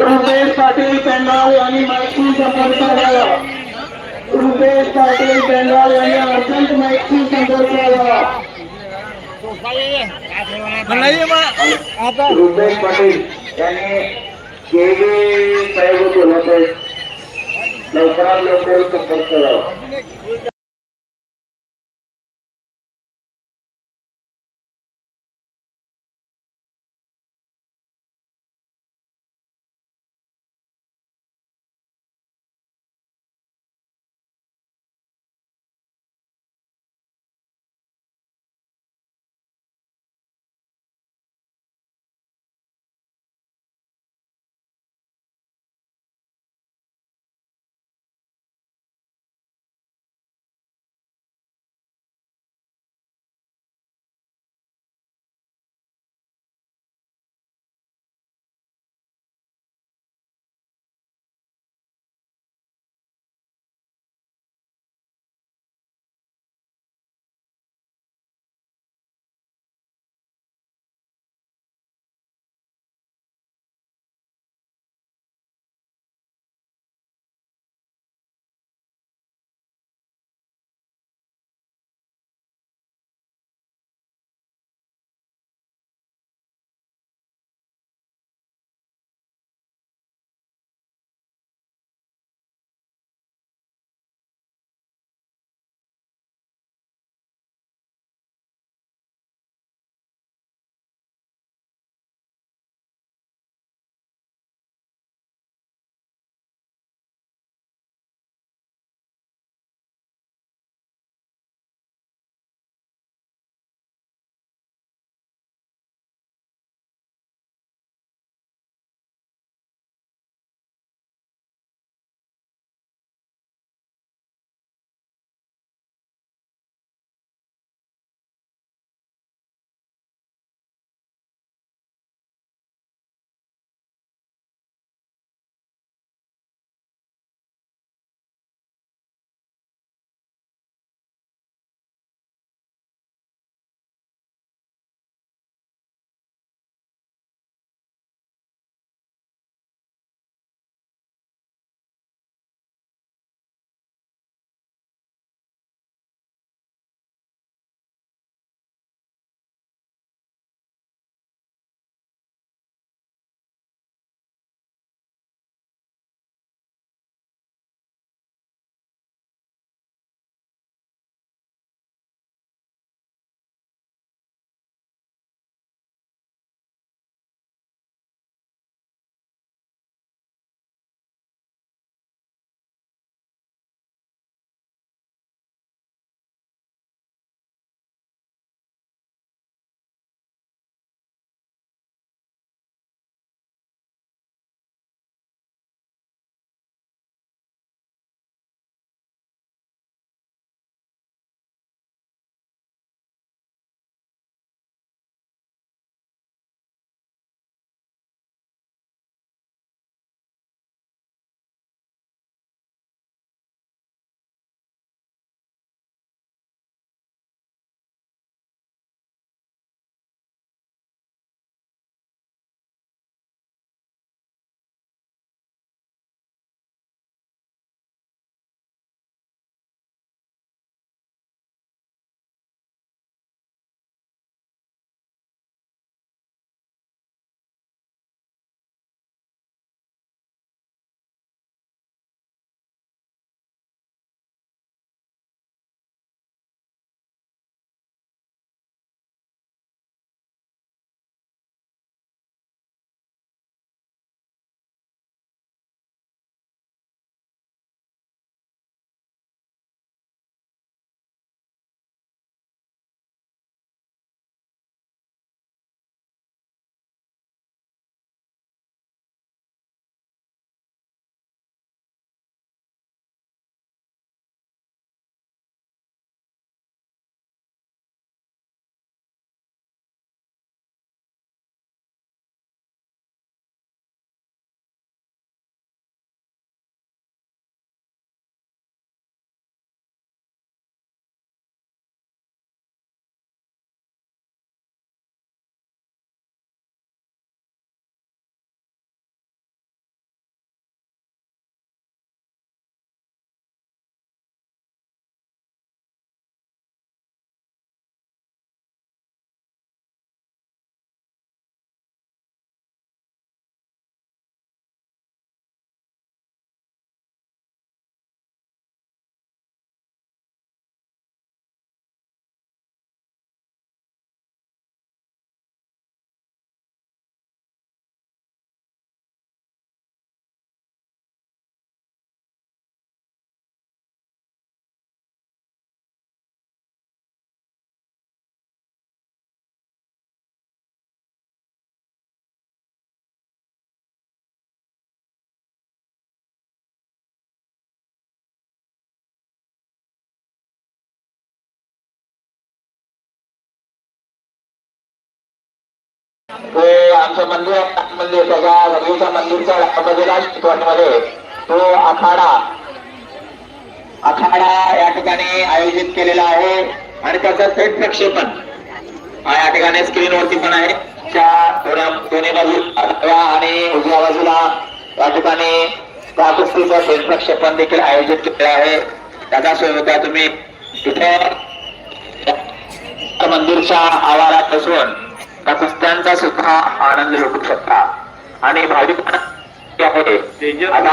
रुपेश पाटील यांनी माहिती संपर्क साधावा रुपेश पाटील पेंडाळ यांनी अर्जंट माहिती संपर्क साधावा रुपेश पाटील यांनी केवी साहेब आहेत लवकरात लवकर संपर्क करावा आमचं मंदिर मंदिर त्याच्या रघुवीच्या मंदिरच्या बाजूला चितवणमध्ये तो आखाडा आखाडा या ठिकाणी आयोजित केलेला आहे. आणि त्याचं थेट प्रक्षेपण. या ठिकाणी स्क्रीनवरती पण आहे. त्या दोन्ही बाजू डाव्या आणि उजव्या बाजूला या ठिकाणी त्या कुस्तीचं थेट प्रक्षेपण देखील आयोजित केलेलं आहे. त्याचा सोय तुम्ही तिथे मंदिरच्या आवारात बसून त्या कुस्त्यांचा सुद्धा आनंद लुटू शकता. आणि भाविक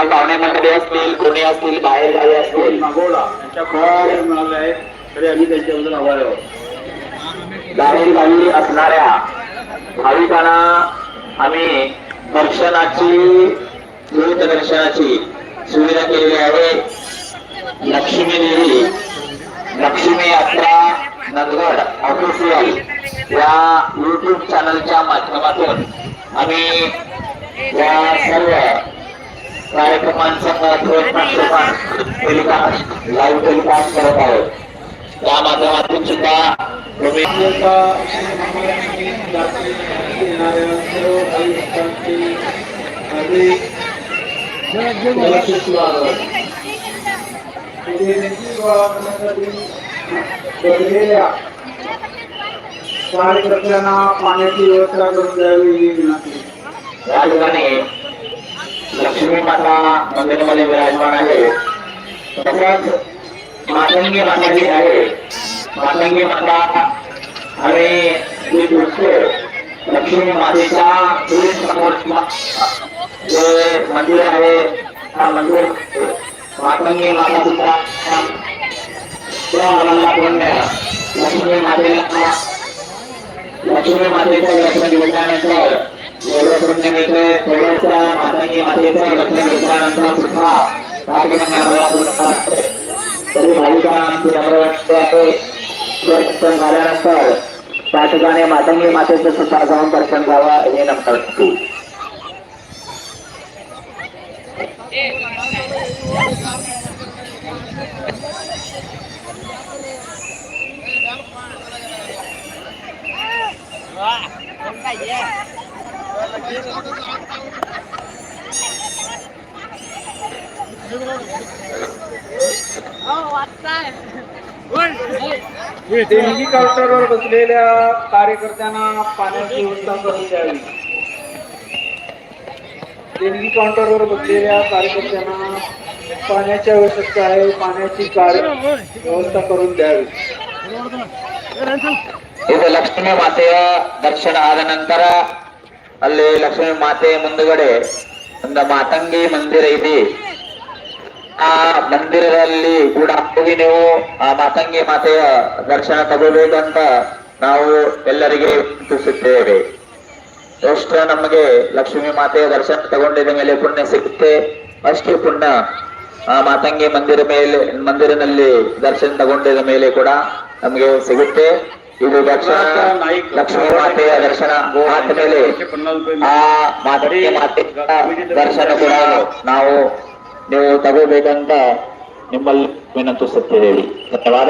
पाहुण्यामध्ये असतील कोणी असतील बाहेर गावी असतील. तर आम्ही त्यांच्याबद्दल आभार आहोत. बाहेर गावी असणाऱ्या भाविकांना आम्ही दर्शनाची द्वैत दर्शनाची सुविधा केलेली आहे. लक्ष्मी देवी लक्ष्मी यात्रा नंदगड ऑफिशियल या युट्यूब चॅनलच्या माध्यमातून आम्ही या सर्व कार्यक्रमांचं थेट प्रक्षेपण टेलिकास्ट लाईव्ह टेलिकास्ट करत आहोत माध्यमातून सुद्धा तुम्ही स्वागत. इथे कार्यकर्त्यांना पाण्याची व्यवस्था करून द्यावी विनंती. या ठिकाणी लक्ष्मी माता मंदिरामध्ये विराजमान आहे. तसंच मातंगी माता जी आहे. मातंगी माता आणि जी दृश्य लक्ष्मी मातेच्या जे मंदिर आहे हा मंदिर मातंगी माता सुद्धा लक्ष्मी मातेला लक्ष्मी मातेच्या दर्शन घेतल्यानंतर एवढं पुण्य मिळतंय थोडंसं मातांनी मातेचं दर्शन घेतल्यानंतर सुद्धा त्या ठिकाणी आम्हाला पुण्य असते. तरी भाविकांना आमची नम्र विनंती आहे दर्शन झाल्यानंतर त्या ठिकाणी मातंगी मातेचं सुद्धा जाऊन दर्शन घ्यावं हे नम्र विनंती. देणगी काउंटरवर बसलेल्या कार्यकर्त्यांना पाण्याची व्यवस्था करून द्यावी. देणगी काउंटरवर बसलेल्या कार्यकर्त्यांना पाण्याची आवश्यकता आहे पाण्याची कार्य व्यवस्था करून द्यावी ಇದು ಲಕ್ಷ್ಮೀ ಮಾತೆಯ ದರ್ಶನ ಆದ ನಂತರ ಅಲ್ಲಿ ಲಕ್ಷ್ಮೀ ಮಾತೆ ಮುಂದುಗಡೆ ಒಂದು ಮಾತಂಗಿ ಮಂದಿರ ಇದೆ ಆ ಮಂದಿರದಲ್ಲಿ ಕೂಡ ಹೋಗಿ ನೀವು ಆ ಮಾತಂಗಿ ಮಾತೆಯ ದರ್ಶನ ತಗೋಬೇಕಂತ ನಾವು ಎಲ್ಲರಿಗೆ ವಿನಂತಿಸುತ್ತೇವೆ ಎಷ್ಟು ನಮಗೆ ಲಕ್ಷ್ಮೀ ಮಾತೆಯ ದರ್ಶನ ತಗೊಂಡಿದ ಮೇಲೆ ಪುಣ್ಯ ಸಿಗುತ್ತೆ ಅಷ್ಟು ಪುಣ್ಯ ಆ ಮಾತಂಗಿ ಮಂದಿರ ಮೇಲೆ, ಮಂದಿರನಲ್ಲಿ ದರ್ಶನ ತಗೊಂಡಿದ ಮೇಲೆ ಕೂಡ ನಮಗೆ ಸಿಗುತ್ತೆ. ಇದು ದಕ್ಷಿಣ ಲಕ್ಷ್ಮೀ ಮಾತೆಯ ದರ್ಶನ. ಆದ ಮೇಲೆ ಆ ಮಾತಂಗಿ ಮಾತೆ ದರ್ಶನ ಕೂಡ ನಾವು ನೀವು ತಗೋಬೇಕಂತ ನಿಮ್ಮಲ್ಲಿ ವಿನಂತಿಸುತ್ತೇವೆ ಧನ್ಯವಾದ.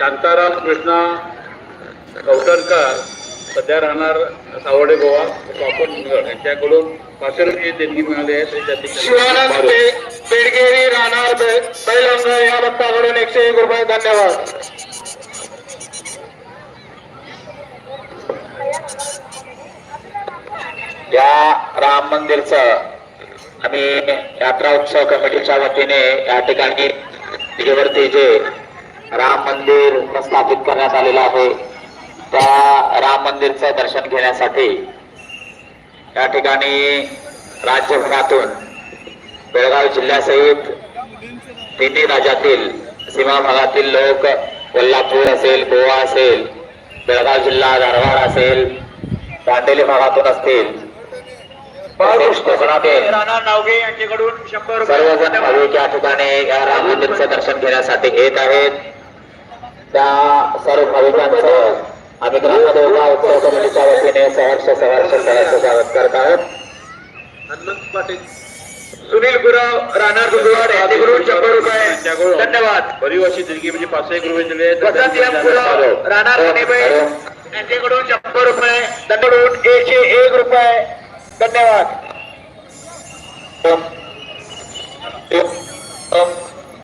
शांताराम कृष्णा कवटरकर सध्या राहणार सावडे गोवा प्रॉपर यांच्याकडून पाचशे रुपये देणगी मिळाली आहे शिवानंद पेडगेरी राहणार बैलंग या भक्ताकडून एकशे एक रुपये धन्यवाद. या राम मंदिरचं आम्ही यात्रा उत्सव कमिटीच्या वतीने या ठिकाणी जे राम मंदिर प्रस्थापित करण्यात आलेलं आहे. त्या राम मंदिरचं दर्शन घेण्यासाठी या ठिकाणी राज्यभरातून बेळगाव जिल्ह्यासहित तिन्ही राज्यातील सीमा भागातील लोक कोल्हापूर असेल गोवा असेल बेळगाव जिल्हा धारवाड असेल दांडेली भागातून असतील. सर्वजण भाविक या ठिकाणी या राम मंदिरचं दर्शन घेण्यासाठी येत आहेत. त्या सर्व भाविकांचं आम्ही ग्रामदेवता उत्सव कमिटीच्या वतीने सहर्ष सहर्ष सहर्ष स्वागत करत आहोत. हनुमंत पाटील. सुनील गुराव राणा दुधवाड यांच्याकडून शंभर रुपये. धन्यवाद. बरीव अशी देणगी म्हणजे पाचशे एक रुपये दिले. वसंत एम गुराव राणा राणेबाई यांच्याकडून शंभर रुपये. त्यांच्याकडून एकशे एक रुपये. धन्यवाद. ओम